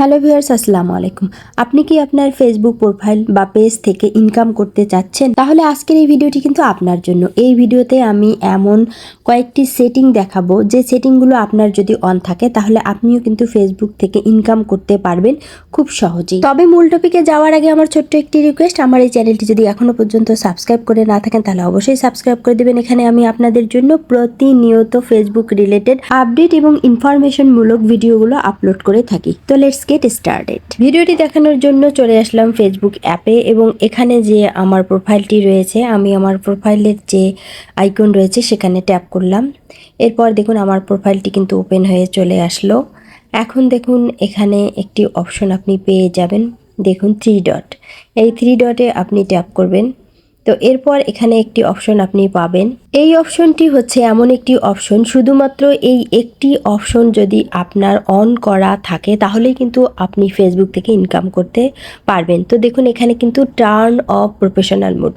Hello viewers, আসসালামু আলাইকুম। আপনি কি আপনার ফেসবুক প্রোফাইল বা পেজ থেকে ইনকাম করতে চাচ্ছেন? তাহলে আজকের এই ভিডিওটি কিন্তু আপনার জন্য। এই ভিডিওতে আমি এমন কয়েকটি সেটিং দেখাবো, যে সেটিংগুলো আপনার যদি অন থাকে, তাহলে আপনিও কিন্তু ফেসবুক থেকে ইনকাম করতে পারবেন খুব সহজেই। তবে মূল টপিকে যাওয়ার আগে আমার ছোট্ট একটি রিকোয়েস্ট আমার এই চ্যানেলটি যদি এখনও পর্যন্ত সাবস্ক্রাইব করে না থাকেন, তাহলে অবশ্যই সাবস্ক্রাইব করে দেবেন। এখানে আমি আপনাদের জন্য প্রতিনিয়ত ফেসবুক রিলেটেড আপডেট এবং ইনফরমেশন মূলক ভিডিওগুলো আপলোড করে থাকি। তো লেটস গেট স্টার্টেড ভিডিওটি দেখানোর জন্য চলে আসলাম ফেসবুক অ্যাপে এবং এখানে যে আমার প্রোফাইলটি রয়েছে, আমি আমার প্রোফাইলের যে আইকন রয়েছে সেখানে ট্যাপ করলাম। এরপর দেখুন আমার প্রোফাইলটি কিন্তু ওপেন হয়ে চলে আসলো। এখন দেখুন এখানে একটি অপশন আপনি পেয়ে যাবেন, দেখুন থ্রি ডট এই থ্রি ডটে আপনি ট্যাপ করবেন। তো এরপর এখানে একটি অপশন আপনি পাবেন এই অপশনটি হচ্ছে এমন একটি অপশন, শুধুমাত্র এই একটি অপশন যদি আপনার অন করা থাকে, তাহলেই কিন্তু আপনি ফেসবুক থেকে ইনকাম করতে পারবেন। তো দেখুন, এখানে কিন্তু টার্ন অফ প্রফেশনাল মুড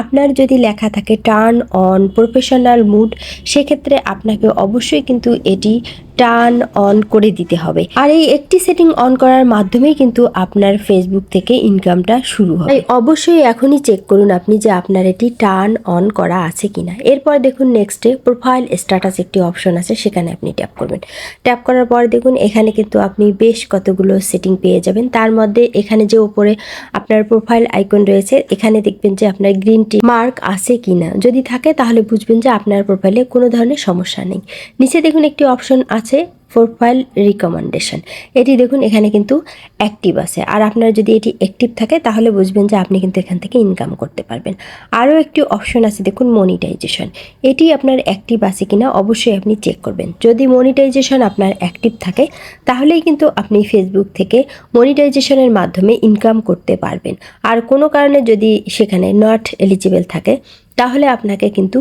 আপনার যদি লেখা থাকে টার্ন অন প্রফেশনাল মুড সেক্ষেত্রে আপনাকে অবশ্যই কিন্তু এটি টার্ন অন করে দিতে হবে। আর এই একটি সেটিং অন করার মাধ্যমেই কিন্তু আপনার ফেসবুক থেকে ইনকামটা শুরু তাই অবশ্যই এখনই চেক করুন আপনি যে আপনার এটি টার্ন অন করা আছে কিনা। এরপর দেখুন নেক্সটে প্রোফাইল স্ট্যাটাস একটি অপশন আছে, সেখানে আপনি ট্যাপ করবেন। ট্যাপ করার পর দেখুন এখানে কিন্তু আপনি বেশ কতগুলো সেটিং পেয়ে যাবেন। তার মধ্যে এখানে যে উপরে আপনার প্রোফাইল আইকন রয়েছে, এখানে দেখবেন যে আপনার গ্রিন টি মার্ক আছে কি না যদি থাকে তাহলে বুঝবেন যে আপনার প্রোফাইলে কোনো ধরনের সমস্যা নেই। নিচে দেখুন একটি অপশন আছে প্রোফাইল রিকমেন্ডেশন এটি দেখুন, এখানে কিন্তু অ্যাক্টিভ আছে। আর আপনার যদি এটি অ্যাক্টিভ থাকে, তাহলে বুঝবেন যে আপনি কিন্তু এখান থেকে ইনকাম করতে পারবেন। আরও একটি অপশন আছে, দেখুন মনিটাইজেশন এটি আপনার অ্যাক্টিভ আছে কিনা, অবশ্যই আপনি চেক করবেন। যদি মনিটাইজেশন আপনার অ্যাক্টিভ থাকে, তাহলেই কিন্তু আপনি ফেসবুক থেকে মনিটাইজেশনের মাধ্যমে ইনকাম করতে পারবেন। আর কোনো কারণে যদি সেখানে নট এলিজিবল থাকে, তাহলে আপনাকে কিন্তু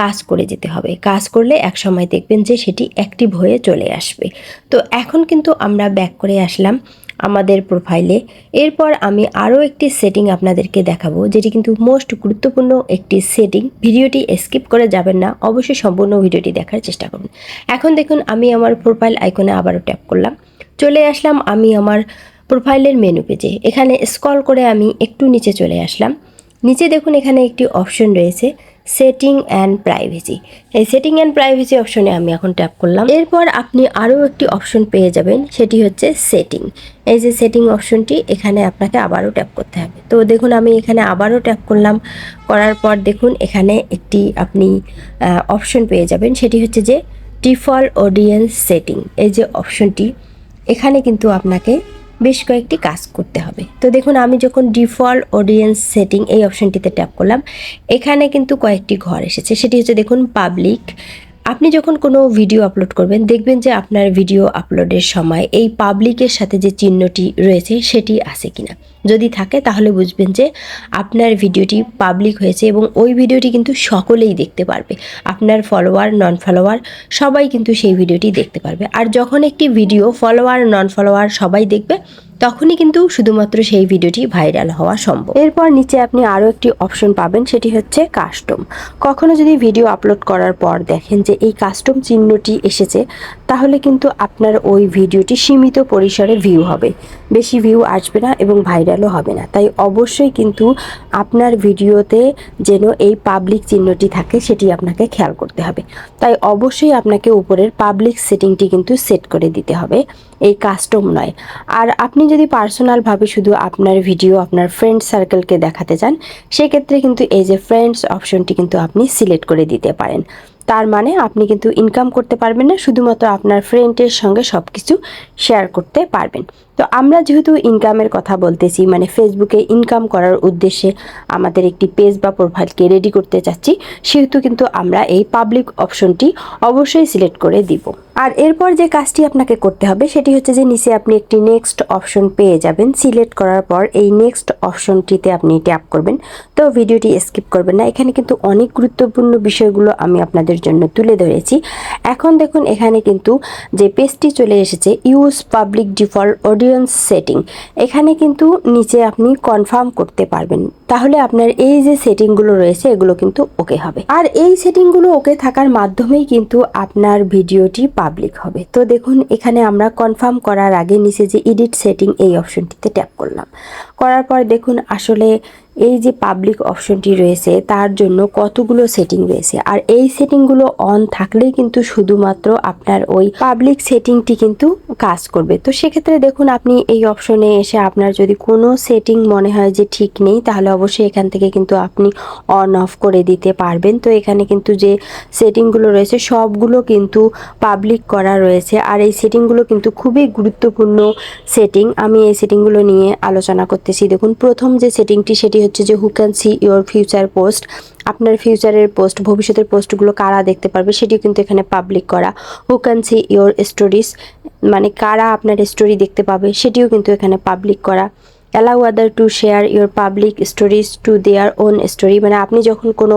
কাজ করে যেতে হবে। কাজ করলে এক সময় দেখবেন যে সেটি অ্যাক্টিভ হয়ে চলে আসবে। তো এখন কিন্তু আমরা ব্যাক করে আসলাম আমাদের প্রোফাইলে এরপর আমি আরও একটি সেটিং আপনাদেরকে দেখাবো, যেটি কিন্তু মোস্ট গুরুত্বপূর্ণ একটি সেটিং ভিডিওটি স্কিপ করে যাবেন না, অবশ্যই সম্পূর্ণ ভিডিওটি দেখার চেষ্টা করুন। এখন দেখুন, আমি আমার প্রোফাইল আইকনে আবারও ট্যাপ করলাম। চলে আসলাম আমি আমার প্রোফাইলের মেনু পেজে এখানে স্ক্রল করে আমি একটু নিচে চলে আসলাম। নিচে দেখুন, এখানে একটি অপশন রয়েছে। সেটিং অ্যান্ড প্রাইভেসি এই সেটিং অ্যান্ড প্রাইভেসি অপশনে আমি এখন ট্যাপ করলাম। এরপর আপনি আরও একটি অপশন পেয়ে যাবেন, সেটি হচ্ছে সেটিং এই যে সেটিং অপশনটি এখানে আপনাকে আবারও ট্যাপ করতে হবে। তো দেখুন, আমি এখানে আবারও ট্যাপ করলাম। করার পর দেখুন, এখানে একটি আপনি অপশন পেয়ে যাবেন, সেটি হচ্ছে যে ডিফল্ট অডিয়েন্স সেটিং এই যে অপশনটি এখানে কিন্তু আপনাকে বেশ কয়েকটি কাজ করতে হবে। তো দেখুন, আমি যখন ডিফল্ট অডিয়েন্স সেটিং এই অপশানটিতে ট্যাপ করলাম, এখানে কিন্তু কয়েকটি ঘর এসেছে। সেটি হচ্ছে, দেখুন, পাবলিক আপনি যখন কোনো ভিডিও আপলোড করবেন, দেখবেন যে আপনার ভিডিও আপলোডের সময় এই পাবলিকের সাথে যে চিহ্নটি রয়েছে, সেটি আছে কিনা। যদি থাকে, তাহলে বুঝবেন যে আপনার ভিডিওটি পাবলিক হয়েছে এবং ওই ভিডিওটি কিন্তু সকলেই দেখতে পারবে। আপনার ফলোয়ার নন ফলোয়ার সবাই কিন্তু সেই ভিডিওটি দেখতে পারবে। আর যখন একটি ভিডিও ফলোয়ার নন ফলোয়ার সবাই দেখবে তখনই কিন্তু শুধুমাত্র সেই ভিডিওটি ভাইরাল হওয়া সম্ভব। এরপর নিচে আপনি আরও একটি অপশন পাবেন, সেটি হচ্ছে কাস্টম। কখনো যদি ভিডিও আপলোড করার পর দেখেন যে এই কাস্টম চিহ্নটি এসেছে, তাহলে কিন্তু আপনার ওই ভিডিওটি সীমিত পরিসরে ভিউ হবে। বেশি ভিউ আসবে না এবং ভাইরালও হবে না। তাই অবশ্যই কিন্তু আপনার ভিডিওতে যেন এই পাবলিক চিহ্নটি থাকে, সেটি আপনাকে খেয়াল করতে হবে। তাই অবশ্যই আপনাকে উপরের পাবলিক সেটিংটি কিন্তু সেট করে দিতে হবে। এই কাস্টম নয়। আর আপনি যদি পার্সোনালভাবে শুধু আপনার ভিডিও আপনার ফ্রেন্ড সার্কেলকে দেখাতে চান, সেক্ষেত্রে কিন্তু এই যে ফ্রেন্ডস অপশনটি কিন্তু আপনি সিলেক্ট করে দিতে পারেন। তার মানে আপনি কিন্তু ইনকাম করতে পারবেন না, শুধুমাত্র আপনার ফ্রেন্ডের সঙ্গে সব কিছু শেয়ার করতে পারবেন। তো আমরা যেহেতু ইনকামের কথা বলতেছি মানে ফেসবুকে ইনকাম করার উদ্দেশ্যে আমাদের একটি পেজ বা প্রোফাইলকে রেডি করতে চাচ্ছি, সেহেতু কিন্তু আমরা এই পাবলিক অপশনটি অবশ্যই সিলেক্ট করে দিব। আর এরপর যে কাজটি আপনাকে করতে হবে, সেটি হচ্ছে যে নিচে আপনি একটি নেক্সট অপশন পেয়ে যাবেন। সিলেক্ট করার পর এই নেক্সট অপশনটিতে আপনি ট্যাপ করবেন। তো ভিডিওটি স্কিপ করবেন না। এখানে কিন্তু অনেক গুরুত্বপূর্ণ বিষয়গুলো আমি আপনাদের জন্য তুলে ধরেছি। এখন দেখুন, এখানে কিন্তু যে পেজটি চলে এসেছে use public default audience setting এখানে কিন্তু নিচে আপনি কনফার্ম করতে পারবেন। তাহলে আপনার এই যে সেটিংগুলো রয়েছে, এগুলো কিন্তু ওকে হবে। আর এই সেটিংগুলো ওকে থাকার মাধ্যমেই কিন্তু আপনার ভিডিওটি পাবলিক পাবলিক হবে। তো দেখুন, এখানে আমরা কনফার্ম করার আগে নিচে যে এডিট সেটিং এই অপশনটিতে ট্যাপ করলাম। করার পর দেখুন, আসলে এই যে পাবলিক অপশনটি রয়েছে, তার জন্য কতগুলো সেটিং রয়েছে? আর এই সেটিংগুলো অন থাকলেই কিন্তু শুধুমাত্র আপনার ওই পাবলিক সেটিংটি কিন্তু কাজ করবে। তো সেক্ষেত্রে দেখুন, আপনি এই অপশনে এসে আপনার যদি কোনো সেটিং মনে হয় যে ঠিক নেই, তাহলে অবশ্যই এখান থেকে কিন্তু আপনি অন অফ করে দিতে পারবেন। তো এখানে কিন্তু যে সেটিংগুলো রয়েছে, সবগুলো কিন্তু পাবলিক করা রয়েছে। আর এই সেটিংগুলো কিন্তু খুবই গুরুত্বপূর্ণ সেটিং আমি এই সেটিংগুলো নিয়ে আলোচনা করতেছি। দেখুন, প্রথম যে সেটিংটি সেটি হচ্ছে যে who can see your future post আপনার ফিউচারের পোস্ট ভবিষ্যতের পোস্টগুলো কারা দেখতে পারবে সেটিও কিন্তু এখানে পাবলিক করা। Who can see your stories মানে কারা আপনার স্টোরি দেখতে পাবে সেটিও কিন্তু এখানে পাবলিক করা। Allow other to share your public stories to their own story মানে আপনি যখন কোনো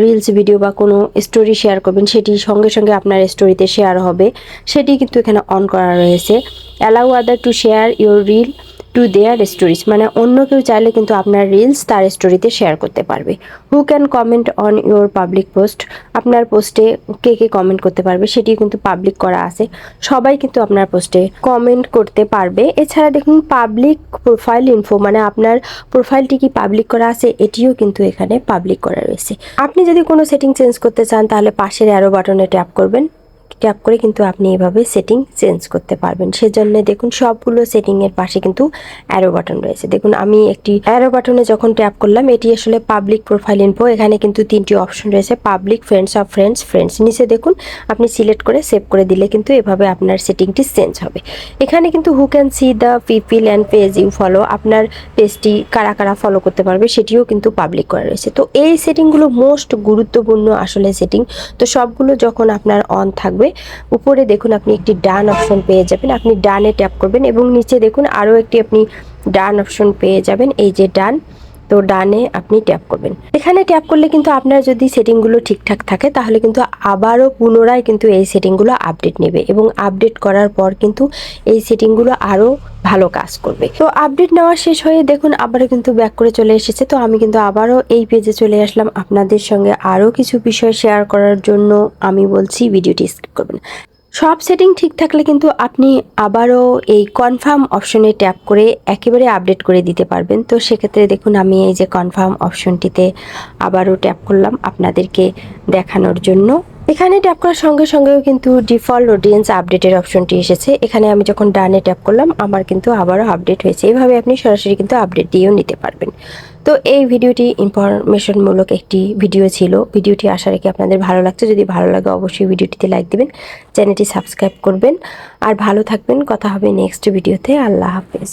রিলস ভিডিও বা কোনো স্টোরি শেয়ার করবেন, সেটি সঙ্গে সঙ্গে আপনার স্টোরিতে শেয়ার হবে। সেটি কিন্তু এখানে অন করা রয়েছে। Allow other to share your reel to their stories মানে অন্য কেউ চাইলে কিন্তু আপনার রিলস তার স্টোরিতে শেয়ার করতে পারবে। Who can comment on your public post আপনার পোস্টে কে কে কমেন্ট করতে পারবে সেটিও কিন্তু পাবলিক করা আছে। সবাই কিন্তু আপনার পোস্টে কমেন্ট করতে পারবে। এছাড়া দেখুন পাবলিক প্রোফাইল ইনফো মানে আপনার প্রোফাইলটি কি পাবলিক করা আছে, এটিও কিন্তু এখানে পাবলিক করা রয়েছে। আপনি যদি কোনো সেটিং চেঞ্জ করতে চান, তাহলে পাশের অ্যারো বাটনে ট্যাপ করবেন। ট্যাপ করে কিন্তু আপনি এভাবে সেটিং চেঞ্জ করতে পারবেন। সেজন্য দেখুন সবগুলো সেটিংয়ের পাশে কিন্তু অ্যারো বাটন রয়েছে। দেখুন, আমি একটি অ্যারো বাটনে যখন ট্যাপ করলাম, এটি আসলে পাবলিক প্রোফাইল ইনফো এখানে কিন্তু তিনটি অপশন রয়েছে public friends of friends friends নিচে দেখুন, আপনি সিলেক্ট করে সেভ করে দিলে কিন্তু এভাবে আপনার সেটিংটি চেঞ্জ হবে। এখানে কিন্তু who can see the people and page you follow আপনার পেজটি কারা কারা ফলো করতে পারবে সেটিও কিন্তু পাবলিক করা রয়েছে। তো এই সেটিংগুলো মোস্ট গুরুত্বপূর্ণ আসলে সেটিং তো সবগুলো যখন আপনার অন থাকবে উপরে দেখুন আপনি একটি ডান অপশন পেয়ে যাবেন। আপনি ডানে ট্যাপ করবেন এবং নিচে দেখুন আরও একটি আপনি ডান অপশন পেয়ে যাবেন। এই যে ডান তো ডানে আপনি ট্যাপ করবেন। এখানে ট্যাপ করলে কিন্তু আপনার যদি সেটিংগুলো ঠিকঠাক থাকে, তাহলে কিন্তু আবারও পুনরায় কিন্তু এই সেটিংগুলো আপডেট নেবে এবং আপডেট করার পর কিন্তু এই সেটিংগুলো আরও ভালো কাজ করবে। তো আপডেট নেওয়া শেষ হয়ে দেখুন আবারও কিন্তু ব্যাক করে চলে এসেছে। তো আমি কিন্তু আবারও এই পেজে চলে আসলাম। আপনাদের সঙ্গে আরও কিছু বিষয় শেয়ার করার জন্য আমি বলছি, ভিডিওটি স্কিপ করবেন। সব সেটিং ঠিক থাকলে কিন্তু আপনি আবারও এই কনফার্ম অপশনে ট্যাপ করে একেবারে আপডেট করে দিতে পারবেন। তো সেক্ষেত্রে দেখুন, আমি এই যে কনফার্ম অপশনটিতে আবারও ট্যাপ করলাম আপনাদেরকে দেখানোর জন্য। এখানে ট্যাপ করার সঙ্গে সঙ্গেও কিন্তু ডিফল্ট অডিয়েন্স আপডেটের অপশনটি এসেছে। এখানে আমি যখন ডানে ট্যাপ করলাম, আমার কিন্তু আবারও আপডেট হয়েছে। এইভাবে আপনি সরাসরি কিন্তু আপডেট দিয়েও নিতে পারবেন। তো এই ভিডিওটি ইনফরমেশনমূলক একটি ভিডিও ছিল। ভিডিওটি আশা রেখে আপনাদের ভালো লাগছে। যদি ভালো লাগে, অবশ্যই ভিডিওটিতে লাইক দিবেন, চ্যানেলটি সাবস্ক্রাইব করবেন। আর ভালো থাকবেন। কথা হবে নেক্সট ভিডিওতে আল্লাহ হাফেজ।